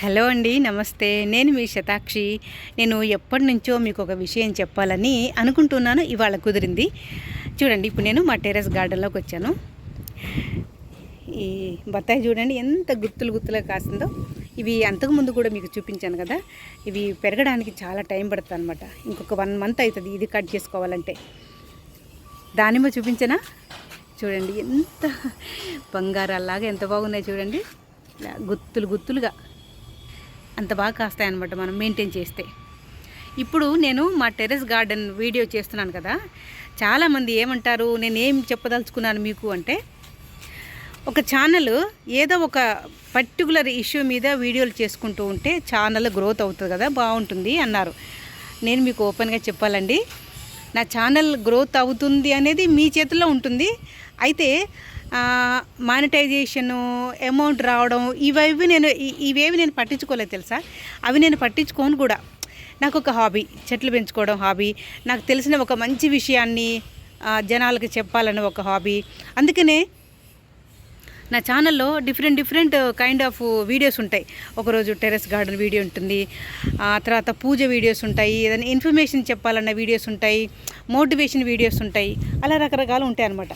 Hello అండి నమస్తే. నేను మీ శతాక్షి. నేను ఎప్పటి నుంచో మీకు ఒక విషయం చెప్పాలని అనుకుంటున్నాను. ఇవాళ కుదిరింది. చూడండి ఇప్పుడు నేను మా టెరెస్ గార్డెన్లోకి వచ్చాను. ఈ బత్తాయి చూడండి ఎంత గుత్తులు గుర్తులుగా కాసిందో ఇవి అంతకుముందు కూడా మీకు చూపించాను కదా. ఇవి పెరగడానికి చాలా టైం పడుతుంది అనమాట ఇంకొక వన్ మంత్ అవుతుంది ఇది కట్ చేసుకోవాలంటే. దానిమ్మ చూపించనా? చూడండి ఎంత బంగారాలాగా ఎంత బాగున్నాయి చూడండి. గుత్తులు గుత్తులుగా. అంత బాగా కాస్తాయి అనమాట మనం మెయింటైన్ చేస్తే. ఇప్పుడు నేను మా టెర్రస్ గార్డెన్ వీడియో చేస్తున్నాను కదా చాలామంది ఏమంటారు నేను ఏం చెప్పదలుచుకున్నాను మీకు అంటే ఒక ఛానల్ ఏదో ఒక పర్టికులర్ ఇష్యూ మీద వీడియోలు చేసుకుంటూ ఉంటే ఛానల్ గ్రోత్ అవుతుంది కదా బాగుంటుంది అన్నారు. నేను మీకు ఓపెన్గా చెప్పాలండి నా ఛానల్ గ్రోత్ అవుతుంది అనేది మీ చేతుల్లో ఉంటుంది. అయితే మానిటైజేషను అమౌంట్ రావడం ఇవేవి నేను ఇవేవి నేను పట్టించుకోలేదు తెలుసా? అవి నేను పట్టించుకోను కూడా. నాకు ఒక హాబీ చెట్లు పెంచుకోవడం హాబీ నాకు తెలిసిన ఒక మంచి విషయాన్ని జనాలకు జనాలకి చెప్పాలని ఒక హాబీ అందుకనే నా ఛానల్లో different different kind of videos ఉంటాయి. ఒకరోజు టెరెస్ గార్డెన్ వీడియో ఉంటుంది. ఆ తర్వాత పూజ వీడియోస్ ఉంటాయి. ఏదైనా ఇన్ఫర్మేషన్ చెప్పాలన్న వీడియోస్ ఉంటాయి. మోటివేషన్ వీడియోస్ ఉంటాయి. అలా రకరకాలు ఉంటాయి అన్నమాట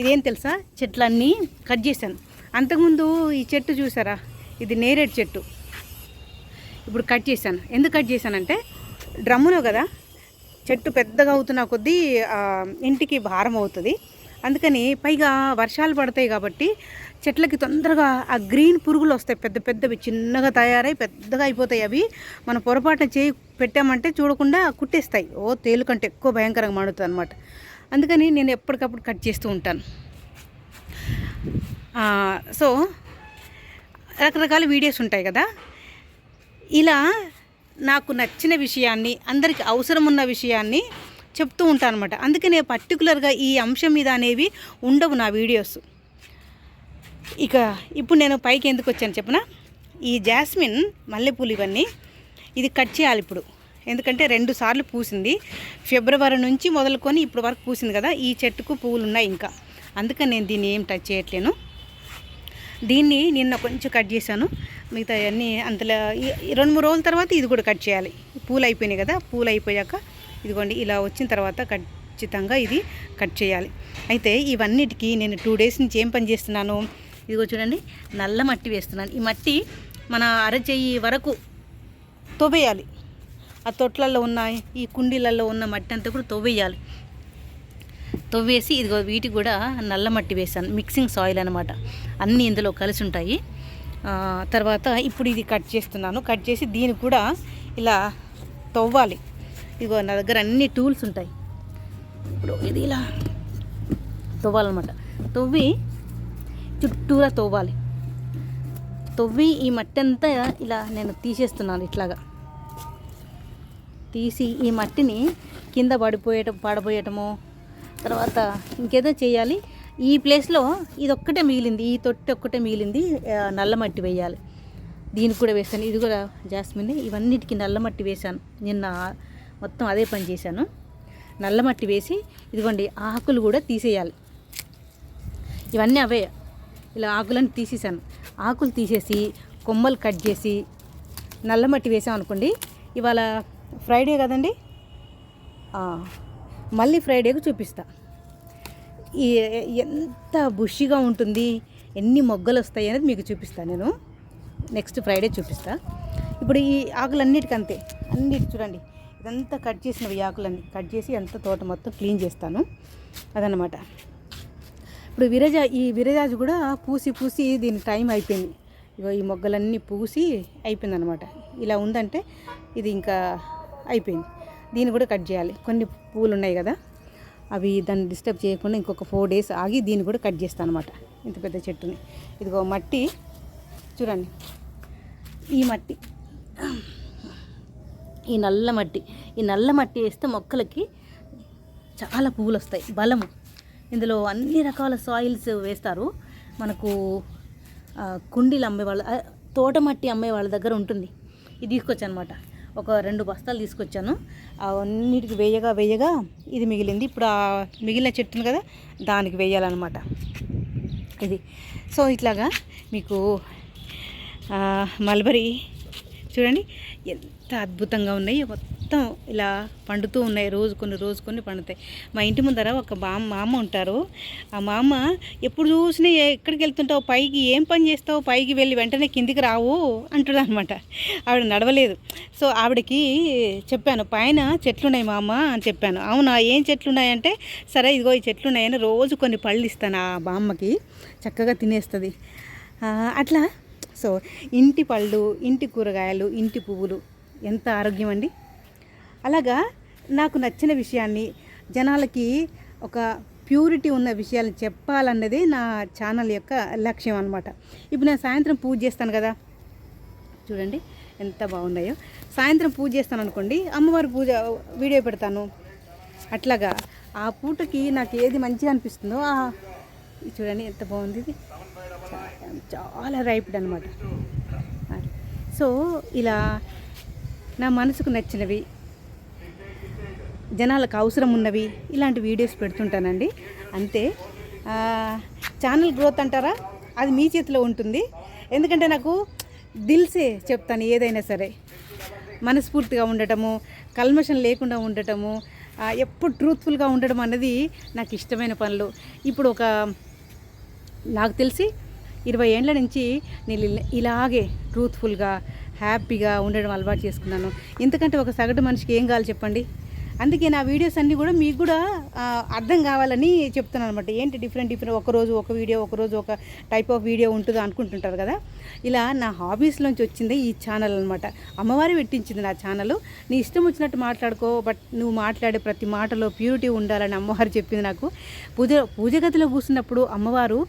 ఇదేం తెలుసా? చెట్లన్నీ కట్ చేశాను. అంతకుముందు ఈ చెట్టు చూసారా? ఇది నేరేడు చెట్టు. ఇప్పుడు కట్ చేశాను. ఎందుకు కట్ చేశానంటే డ్రమ్ములో కదా చెట్టు పెద్దగా అవుతున్న కొద్దీ ఇంటికి భారం అవుతుంది. అందుకని పైగా వర్షాలు పడతాయి కాబట్టి చెట్లకి తొందరగా ఆ గ్రీన్ పురుగులు వస్తాయి. పెద్ద పెద్దవి చిన్నగా తయారై పెద్దగా అయిపోతాయి అవి. మనం పొరపాటున చేయి పెట్టామంటే చూడకుండా కుట్టేస్తాయి. ఓ తేలు కంటే ఎక్కువ భయంకరంగా మండుతుంది అనమాట అందుకని నేను ఎప్పటికప్పుడు కట్ చేస్తూ ఉంటాను. సో రకరకాల వీడియోస్ ఉంటాయి కదా. ఇలా నాకు నచ్చిన విషయాన్ని అందరికి అవసరం ఉన్న విషయాన్ని చెప్తూ ఉంటాను అనమాట అందుకనే పర్టికులర్గా ఈ అంశం మీద అనేవి ఉండవు నా వీడియోస్. ఇక ఇప్పుడు నేను పైకి ఎందుకు వచ్చాను చెప్పిన? ఈ జాస్మిన్ మల్లెపూలు ఇవన్నీ ఇది కట్ చేయాలి ఇప్పుడు. ఎందుకంటే రెండు సార్లు పూసింది. ఫిబ్రవరి నుంచి మొదలుకొని ఇప్పుడు వరకు పూసింది కదా ఈ చెట్టుకు పువ్వులు ఉన్నాయి ఇంకా. అందుకని నేను దీన్ని ఏం టచ్ చేయట్లేను. దీన్ని నిన్న కొంచెం కట్ చేశాను. మిగతా అన్నీ అంతలో రెండు మూడు రోజుల తర్వాత ఇది కూడా కట్ చేయాలి. పూలు అయిపోయినాయి కదా పూలు అయిపోయాక ఇదిగోండి ఇలా వచ్చిన తర్వాత ఖచ్చితంగా ఇది కట్ చేయాలి. అయితే ఇవన్నిటికీ నేను టూ డేస్ నుంచి ఏం పని చేస్తున్నాను? ఇదిగో చూడండి నల్ల మట్టి వేస్తున్నాను. ఈ మట్టి మన అరచెయ్యి వరకు తవ్వేయాలి ఆ తొట్లలో ఉన్న ఈ కుండీలలో ఉన్న మట్టి అంతా కూడా తవ్వేయాలి. తవ్వేసి ఇదిగో వీటికి కూడా నల్ల మట్టి వేసాను మిక్సింగ్ సాయిల్ అనమాట అన్నీ ఇందులో కలిసి ఉంటాయి. తర్వాత ఇప్పుడు ఇది కట్ చేస్తున్నాను. కట్ చేసి దీనికి కూడా ఇలా తవ్వాలి. ఇదిగో నా దగ్గర అన్ని టూల్స్ ఉంటాయి. ఇప్పుడు ఇది ఇలా తవ్వాలన్నమాట. తవ్వి చుట్టూరా తవ్వాలి. తవ్వి ఈ మట్టి అంతా ఇలా నేను తీసేస్తున్నాను ఇట్లాగా. తీసి ఈ మట్టిని కింద పడిపోయేట పడబోయటము. తర్వాత ఇంకేదో చేయాలి. ఈ ప్లేస్లో ఇది ఒక్కటే మిగిలింది. ఈ తొట్టి ఒక్కటే మిగిలింది. నల్ల మట్టి వేయాలి. దీనికి కూడా వేసాను ఇది కూడా జాస్మిన్. ఇవన్నిటికీ నల్ల మట్టి వేశాను. నిన్న మొత్తం అదే పని చేశాను. నల్ల మట్టి వేసి ఇదిగోండి ఆకులు కూడా తీసేయాలి. ఇవన్నీ అవే. ఇలా ఆకులను తీసేసాను ఆకులు తీసేసి కొమ్మలు కట్ చేసి నల్ల మట్టి వేసాం అనుకోండి ఇవాళ ఫ్రైడే కదండి? మళ్ళీ ఫ్రైడేకు చూపిస్తా. ఈ ఎంత బుషిగా ఉంటుంది ఎన్ని మొగ్గలు వస్తాయి అనేది మీకు చూపిస్తాను నేను. నెక్స్ట్ ఫ్రైడే చూపిస్తా. ఇప్పుడు ఈ ఆకులన్నిటికీ అంతే అన్నిటి చూడండి. ఇదంతా కట్ చేసినవి ఈ ఆకులన్నీ. కట్ చేసి అంత తోట మొత్తం క్లీన్ చేస్తాను. అదనమాట ఇప్పుడు విరజ ఈ విరజాజు కూడా పూసి పూసి దీని టైం అయిపోయింది. ఇగో ఈ మొగ్గలన్నీ పూసి అయిపోయింది అనమాట ఇలా ఉందంటే ఇది ఇంకా అయిపోయింది. దీన్ని కూడా కట్ చేయాలి. కొన్ని పూలు ఉన్నాయి కదా అవి దాన్ని డిస్టర్బ్ చేయకుండా ఇంకొక ఫోర్ డేస్ ఆగి దీన్ని కూడా కట్ చేస్తాను అనమాట ఇంత పెద్ద చెట్టుని. ఇదిగో మట్టి. చూడండి. ఈ మట్టి. ఈ నల్ల మట్టి. ఈ నల్ల మట్టి వేస్తే మొక్కలకి చాలా పువ్వులు వస్తాయి బలము ఇందులో అన్ని రకాల సాయిల్స్ వేస్తారు. మనకు కుండీలు అమ్మే వాళ్ళ తోట మట్టి అమ్మే వాళ్ళ దగ్గర ఉంటుంది. ఇది తీసుకొచ్చు అనమాట ఒక రెండు బస్తాలు తీసుకొచ్చాను. అవన్నిటికి వేయగా వేయగా ఇది మిగిలింది. ఇప్పుడు ఆ మిగిలిన చెట్టును కదా దానికి వేయాలన్నమాట. ఇది. సో ఇట్లాగా మీకు మల్బరీ చూడండి ఎంత అద్భుతంగా ఉన్నాయి. మొత్తం ఇలా పండుతూ ఉన్నాయి. రోజు కొన్ని రోజు కొన్ని పండుతాయి. మా ఇంటి ముందర ఒక బామ్ మామ ఉంటారు. ఆ మామ ఎప్పుడు చూసినా ఎక్కడికి వెళ్తుంటావు? పైకి ఏం పని చేస్తావు? పైకి వెళ్ళి వెంటనే కిందికి రావు అంటున్నాను అనమాట ఆవిడ నడవలేదు. సో ఆవిడకి చెప్పాను పైన చెట్లు ఉన్నాయి మామ అని చెప్పాను. అవునా? ఏం చెట్లున్నాయంటే సరే ఇదిగో ఈ చెట్లున్నాయని రోజు కొన్ని పళ్ళు ఇస్తాను. ఆ బామ్మకి చక్కగా తినేస్తుంది. అట్లా. సో ఇంటి పళ్ళు ఇంటి కూరగాయలు ఇంటి పువ్వులు ఎంత ఆరోగ్యం అండి. అలాగా నాకు నచ్చిన విషయాన్ని జనాలకి ఒక ప్యూరిటీ ఉన్న విషయాలు చెప్పాలన్నది నా ఛానల్ యొక్క లక్ష్యం అనమాట ఇప్పుడు నేను సాయంత్రం పూజ చేస్తాను కదా. చూడండి ఎంత బాగున్నాయో. సాయంత్రం పూజ చేస్తాను అనుకోండి అమ్మవారి పూజ వీడియో పెడతాను. అట్లాగా ఆ పూటకి నాకు ఏది మంచిగా అనిపిస్తుందో ఆ చూడండి ఎంత బాగుంది ఇది. చాలా రైప్డ్ అనమాట సో ఇలా నా మనసుకు నచ్చినవి జనాలకు అవసరం ఉన్నవి ఇలాంటి వీడియోస్ పెడుతుంటానండి. అంతే. ఛానల్ గ్రోత్ అంటారా? అది మీ చేతిలో ఉంటుంది. ఎందుకంటే నాకు దిల్సే చెప్తాను ఏదైనా సరే. మనస్ఫూర్తిగా ఉండటము కల్మషం లేకుండా ఉండటము ఎప్పుడు ట్రూత్ఫుల్గా ఉండడం అన్నది నాకు ఇష్టమైన పనులు. ఇప్పుడు ఒక నాకు తెలిసి ఇరవై ఏండ్ల నుంచి నేను ఇలాగే ట్రూత్ఫుల్గా హ్యాపీగా ఉండడం అలవాటు చేసుకున్నాను. ఎందుకంటే ఒక సగటు మనిషికి ఏం కావాలి చెప్పండి? అందుకే నా వీడియోస్ అన్నీ కూడా మీకు కూడా అర్థం కావాలని చెప్తున్నాను అనమాట ఏంటి డిఫరెంట్ డిఫరెంట్ ఒకరోజు ఒక వీడియో ఒకరోజు ఒక టైప్ ఆఫ్ వీడియో ఉంటుందో అనుకుంటుంటారు కదా. ఇలా నా హాబీస్లోంచి వచ్చింది ఈ ఛానల్ అనమాట అమ్మవారి పెట్టించింది నా ఛానల్ నీ ఇష్టం వచ్చినట్టు మాట్లాడుకో బట్ నువ్వు మాట్లాడే ప్రతి మాటలో ప్యూరిటీ ఉండాలని అమ్మవారు చెప్పింది నాకు. పూజ పూజ గదిలో కూర్చున్నప్పుడు అమ్మవారు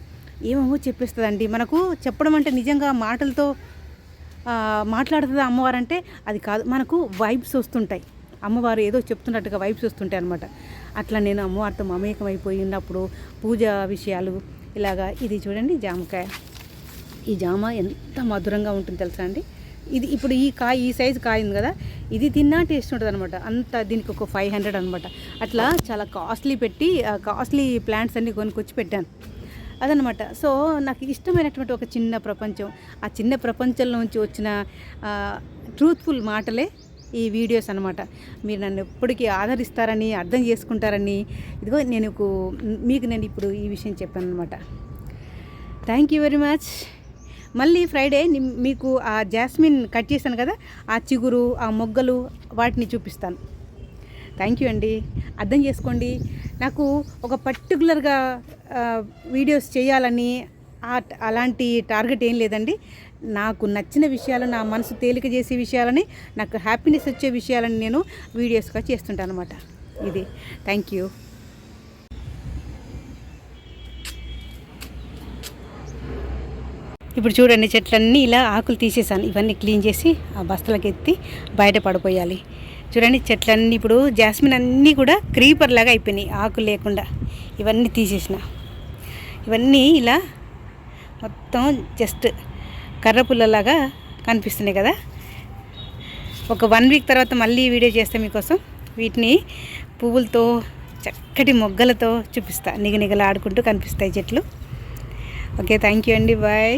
ఏమేమో చెప్పేస్తుందండి. మనకు చెప్పడం అంటే నిజంగా మాటలతో మాట్లాడుతుంది అమ్మవారు అంటే అది కాదు. మనకు వైబ్స్ వస్తుంటాయి. అమ్మవారు ఏదో చెప్తున్నట్టుగా వైబ్స్ వస్తుంటాయి అనమాట అట్లా నేను అమ్మవారితో మమేకం ఉన్నప్పుడు పూజ విషయాలు ఇలాగా ఇది చూడండి జామకాయ. ఈ జామ ఎంత మధురంగా ఉంటుంది తెలుసా అండి? ఇది ఇప్పుడు ఈ కాయ ఈ సైజు కాయ ఉంది కదా ఇది తిన్నా టేస్ట్ ఉంటుంది అనమాట అంత దీనికి ఒక ఫైవ్ హండ్రెడ్ అనమాట అట్లా చాలా కాస్ట్లీ పెట్టి కాస్ట్లీ ప్లాంట్స్ అన్నీ కొనుక్కొచ్చి పెట్టాను. అదనమాట సో నాకు ఇష్టమైనటువంటి ఒక చిన్న ప్రపంచం. ఆ చిన్న ప్రపంచంలోంచి వచ్చిన ట్రూత్ఫుల్ మాటలే ఈ వీడియోస్ అనమాట మీరు నన్ను ఎప్పటికీ ఆదరిస్తారని అర్థం చేసుకుంటారని ఇదిగో నేను కు- మీకు నేను ఇప్పుడు ఈ విషయం చెప్పాను అనమాట థ్యాంక్ యూ వెరీ మచ్ మళ్ళీ ఫ్రైడే మీకు ఆ జాస్మిన్ కట్ చేశాను కదా ఆ చిగురు ఆ మొగ్గలు వాటిని చూపిస్తాను. థ్యాంక్ యూ అండి. అర్థం చేసుకోండి. నాకు ఒక పర్టికులర్గా వీడియోస్ చేయాలని అలాంటి టార్గెట్ ఏం లేదండి. నాకు నచ్చిన విషయాలు నా మనసు తేలిక చేసే విషయాలని నాకు హ్యాపీనెస్ వచ్చే విషయాలని నేను వీడియోస్గా చేస్తుంటాను అనమాట ఇది. థ్యాంక్ యూ ఇప్పుడు చూడండి చెట్లన్నీ ఇలా ఆకులు తీసేసాను. ఇవన్నీ క్లీన్ చేసి ఆ బస్తలకు ఎత్తి బయట పడిపోయాలి. చూడండి చెట్లన్నీ ఇప్పుడు జాస్మిన్ అన్నీ కూడా క్రీపర్ లాగా అయిపోయినాయి ఆకులు లేకుండా. ఇవన్నీ తీసేసిన. ఇవన్నీ ఇలా మొత్తం జస్ట్ కర్ర పుల్లలాగా కనిపిస్తున్నాయి కదా. ఒక వన్ వీక్ తర్వాత మళ్ళీ వీడియో చేస్తే మీకోసం వీటిని పువ్వులతో చక్కటి మొగ్గలతో చూపిస్తా. నిగనిగలు ఆడుకుంటూ కనిపిస్తాయి చెట్లు. ఓకే థ్యాంక్ యూ అండి. బాయ్